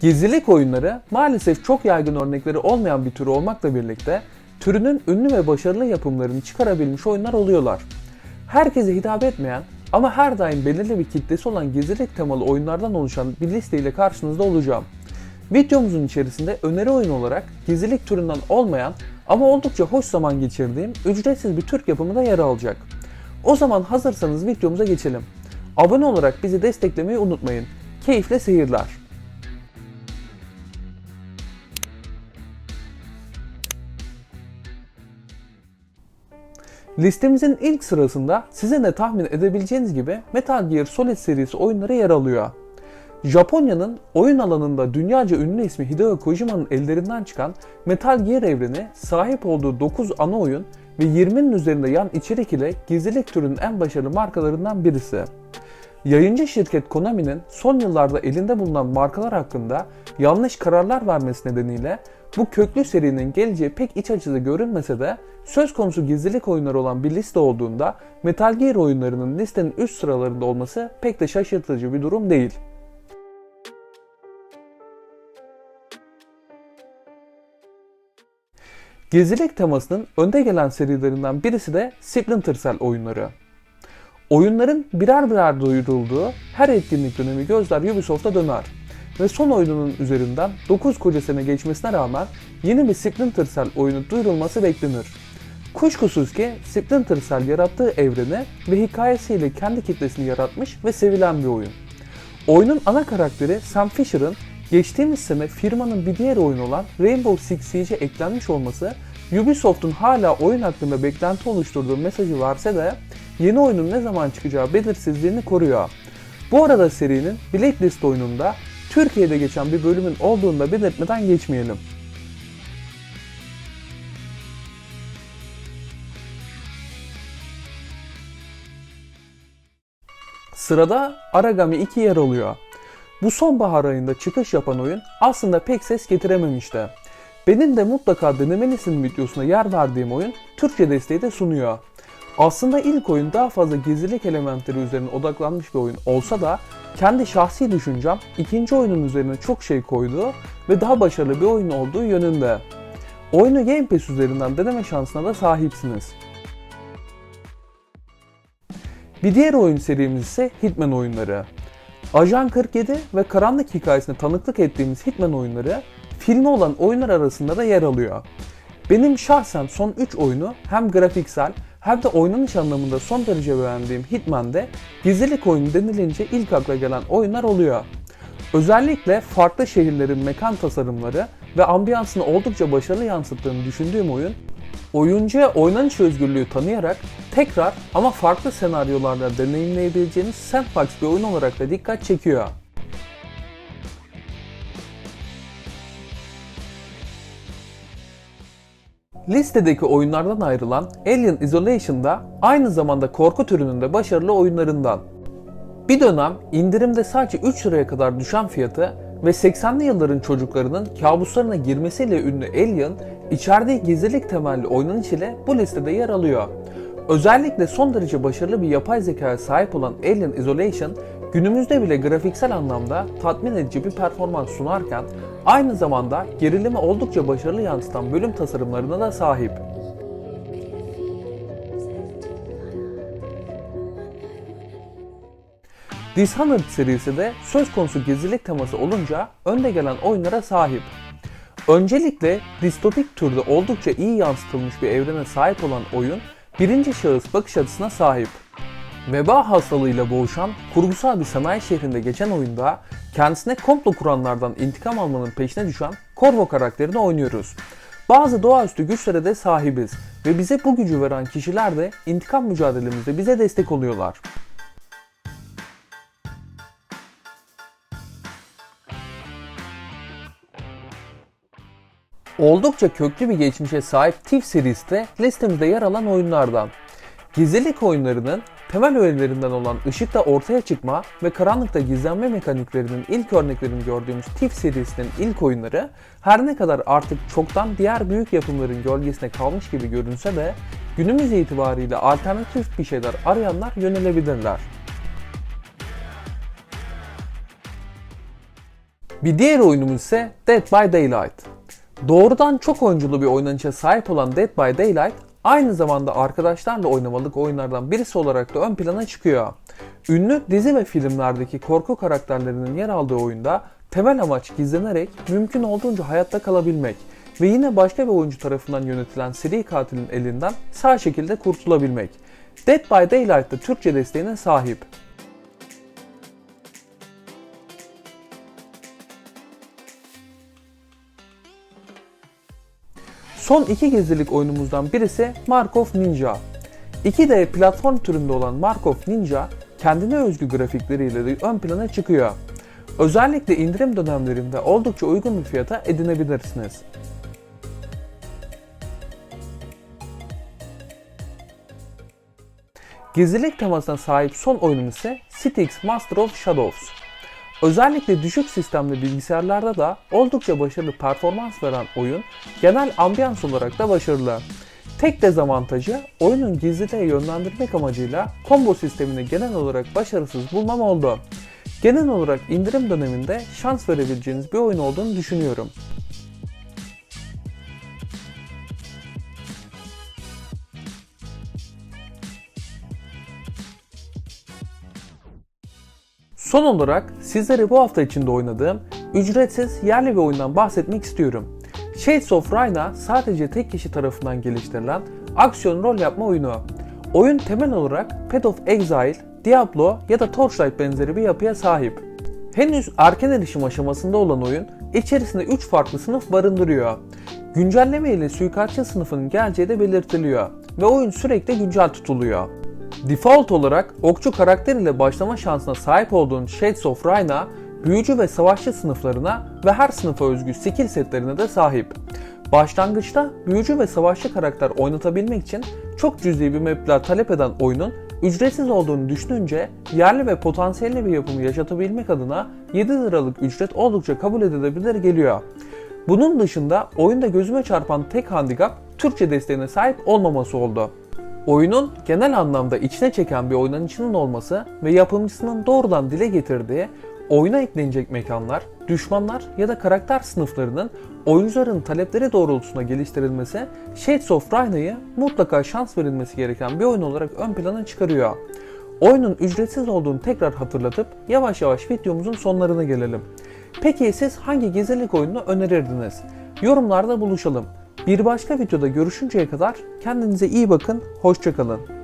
Gizlilik oyunları maalesef çok yaygın örnekleri olmayan bir tür olmakla birlikte türünün ünlü ve başarılı yapımlarını çıkarabilmiş oyunlar oluyorlar. Herkese hitap etmeyen ama her daim belirli bir kitlesi olan gizlilik temalı oyunlardan oluşan bir listeyle karşınızda olacağım. Videomuzun içerisinde öneri oyun olarak gizlilik türünden olmayan ama oldukça hoş zaman geçirdiğim ücretsiz bir Türk yapımı da yer alacak. O zaman hazırsanız videomuza geçelim. Abone olarak bizi desteklemeyi unutmayın. Keyifle seyirler. Listemizin ilk sırasında size de tahmin edebileceğiniz gibi Metal Gear Solid serisi oyunları yer alıyor. Japonya'nın oyun alanında dünyaca ünlü ismi Hideo Kojima'nın ellerinden çıkan Metal Gear evreni sahip olduğu 9 ana oyun ve 20'nin üzerinde yan içerik ile gizlilik türünün en başarılı markalarından birisi. Yayıncı şirket Konami'nin son yıllarda elinde bulunan markalar hakkında yanlış kararlar vermesi nedeniyle bu köklü serinin geleceği pek iç açıcı görünmese de söz konusu gizlilik oyunları olan bir liste olduğunda Metal Gear oyunlarının listenin üst sıralarında olması pek de şaşırtıcı bir durum değil. Gizlilik temasının önde gelen serilerinden birisi de Splinter Cell oyunları. Oyunların birer birer duyurulduğu her etkinlik dönemi gözler Ubisoft'a döner ve son oyununun üzerinden 9 koca sene geçmesine rağmen yeni bir Splinter Cell oyunu duyurulması beklenir. Kuşkusuz ki Splinter Cell yarattığı evreni ve hikayesiyle kendi kitlesini yaratmış ve sevilen bir oyun. Oyunun ana karakteri Sam Fisher'ın geçtiğimiz sene firmanın bir diğer oyunu olan Rainbow Six Siege'e eklenmiş olması Ubisoft'un hala oyun hakkında beklenti oluşturduğu mesajı verse de yeni oyunun ne zaman çıkacağı belirsizliğini koruyor. Bu arada serinin Blacklist oyununda Türkiye'de geçen bir bölümün olduğunu da belirtmeden geçmeyelim. Sırada Aragami 2 yer alıyor. Bu sonbahar ayında çıkış yapan oyun aslında pek ses getirememişti. Benim de mutlaka denemelisin videosuna yer verdiğim oyun Türkçe desteği de sunuyor. Aslında ilk oyun daha fazla gizlilik elementleri üzerine odaklanmış bir oyun olsa da kendi şahsi düşüncem ikinci oyunun üzerine çok şey koyduğu ve daha başarılı bir oyun olduğu yönünde. Oyunu Game Pass üzerinden deneme şansına da sahipsiniz. Bir diğer oyun serimiz ise Hitman oyunları. Ajan 47 ve Karanlık hikayesine tanıklık ettiğimiz Hitman oyunları filmi olan oyunlar arasında da yer alıyor. Benim şahsen son 3 oyunu hem grafiksel hem de oynanış anlamında son derece beğendiğim Hitman'de gizlilik oyunu denilince ilk akla gelen oyunlar oluyor. Özellikle farklı şehirlerin mekan tasarımları ve ambiyansını oldukça başarılı yansıttığını düşündüğüm oyun, oyuncuya oynanış özgürlüğü tanıyarak tekrar ama farklı senaryolarda deneyimleyebileceğiniz sandbox bir oyun olarak da dikkat çekiyor. Listedeki oyunlardan ayrılan Alien Isolation da aynı zamanda korku türünün de başarılı oyunlarından. Bir dönem indirimde sadece 3 liraya kadar düşen fiyatı ve 80'li yılların çocuklarının kabuslarına girmesiyle ünlü Alien, içerdiği gizlilik temelli oynanış ile bu listede yer alıyor. Özellikle son derece başarılı bir yapay zekaya sahip olan Alien Isolation, günümüzde bile grafiksel anlamda tatmin edici bir performans sunarken aynı zamanda gerilimi oldukça başarılı yansıtan bölüm tasarımlarına da sahip. Dishonored serisi de söz konusu gizlilik teması olunca önde gelen oyunlara sahip. Öncelikle distopik türde oldukça iyi yansıtılmış bir evrene sahip olan oyun, birinci şahıs bakış açısına sahip. Veba hastalığıyla boğuşan kurgusal bir sanayi şehrinde geçen oyunda kendisine komplo kuranlardan intikam almanın peşine düşen Corvo karakterini oynuyoruz. Bazı doğaüstü güçlere de sahibiz ve bize bu gücü veren kişiler de intikam mücadelemizde bize destek oluyorlar. Oldukça köklü bir geçmişe sahip Thief serisi de listemizde yer alan oyunlardan. Gizlilik oyunlarının temel öğelerinden olan ışıkta ortaya çıkma ve karanlıkta gizlenme mekaniklerinin ilk örneklerini gördüğümüz Thief serisinin ilk oyunları her ne kadar artık çoktan diğer büyük yapımların gölgesine kalmış gibi görünse de günümüz itibariyle alternatif bir şeyler arayanlar yönelebilirler. Bir diğer oyunumuz ise Dead by Daylight. Doğrudan çok oyunculu bir oynanışa sahip olan Dead by Daylight aynı zamanda arkadaşlarla oynamalık oyunlardan birisi olarak da ön plana çıkıyor. Ünlü dizi ve filmlerdeki korku karakterlerinin yer aldığı oyunda temel amaç gizlenerek mümkün olduğunca hayatta kalabilmek ve yine başka bir oyuncu tarafından yönetilen seri katilin elinden sağ şekilde kurtulabilmek. Dead by Daylight da Türkçe desteğine sahip. Son iki gezilik oyunumuzdan birisi Mark of Ninja. 2D platform türünde olan Mark of Ninja kendine özgü grafikleriyle de ön plana çıkıyor. Özellikle indirim dönemlerinde oldukça uygun bir fiyata edinebilirsiniz. Gizlilik temasına sahip son oyunum ise Cityx Master of Shadows. Özellikle düşük sistemli bilgisayarlarda da oldukça başarılı performans veren oyun genel ambiyans olarak da başarılı. Tek dezavantajı oyunun gizliliğe yönlendirmek amacıyla combo sistemini genel olarak başarısız bulmam oldu. Genel olarak indirim döneminde şans verebileceğiniz bir oyun olduğunu düşünüyorum. Son olarak sizlere bu hafta içinde oynadığım ücretsiz yerli bir oyundan bahsetmek istiyorum. Shades of Rhina sadece tek kişi tarafından geliştirilen aksiyon rol yapma oyunu. Oyun temel olarak Path of Exile, Diablo ya da Torchlight benzeri bir yapıya sahip. Henüz erken erişim aşamasında olan oyun içerisinde 3 farklı sınıf barındırıyor. Güncelleme ile suikastçı sınıfının geleceği de belirtiliyor ve oyun sürekli güncel tutuluyor. Default olarak okçu karakter ile başlama şansına sahip olduğun Shades of Rhina, büyücü ve savaşçı sınıflarına ve her sınıfa özgü skill setlerine de sahip. Başlangıçta büyücü ve savaşçı karakter oynatabilmek için çok cüzi bir meblağ talep eden oyunun ücretsiz olduğunu düşününce yerli ve potansiyelli bir yapımı yaşatabilmek adına 7 liralık ücret oldukça kabul edilebilir geliyor. Bunun dışında oyunda gözüme çarpan tek handikap Türkçe desteğine sahip olmaması oldu. Oyunun genel anlamda içine çeken bir oynanışının olması ve yapımcısının doğrudan dile getirdiği oyuna eklenecek mekanlar, düşmanlar ya da karakter sınıflarının oyuncuların talepleri doğrultusunda geliştirilmesi Shades of Rhina'yı mutlaka şans verilmesi gereken bir oyun olarak ön plana çıkarıyor. Oyunun ücretsiz olduğunu tekrar hatırlatıp yavaş yavaş videomuzun sonlarına gelelim. Peki siz hangi gizlilik oyununu önerirdiniz? Yorumlarda buluşalım. Bir başka videoda görüşünceye kadar kendinize iyi bakın, hoşçakalın.